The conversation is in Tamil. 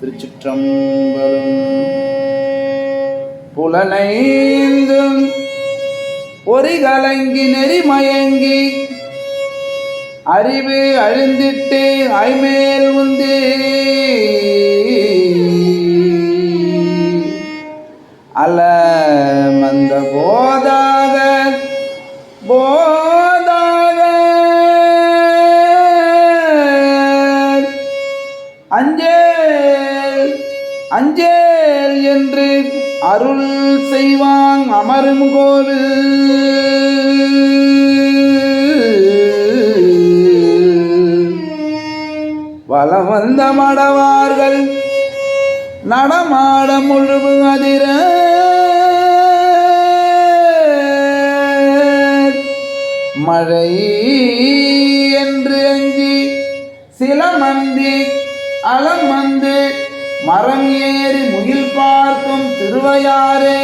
திருச்சிற்றம்பலம். புலனைந்தும் ஒரு கலங்கி நெறிமயங்கி அறிவு அழிந்திட்டு ஐமேல் உந்து. அல மந்த போதாக போ அஞ்சேல் அஞ்சேல் என்று அருள் செய்வாங் அமரும் கோவில் வலம் வந்த மடவார்கள் நடமாட முழுவு அதிர. மழை என்று அஞ்சி சில மந்தி அலம் வந்து மரம் ஏறி முகில் பார்க்கும் திருவையாரே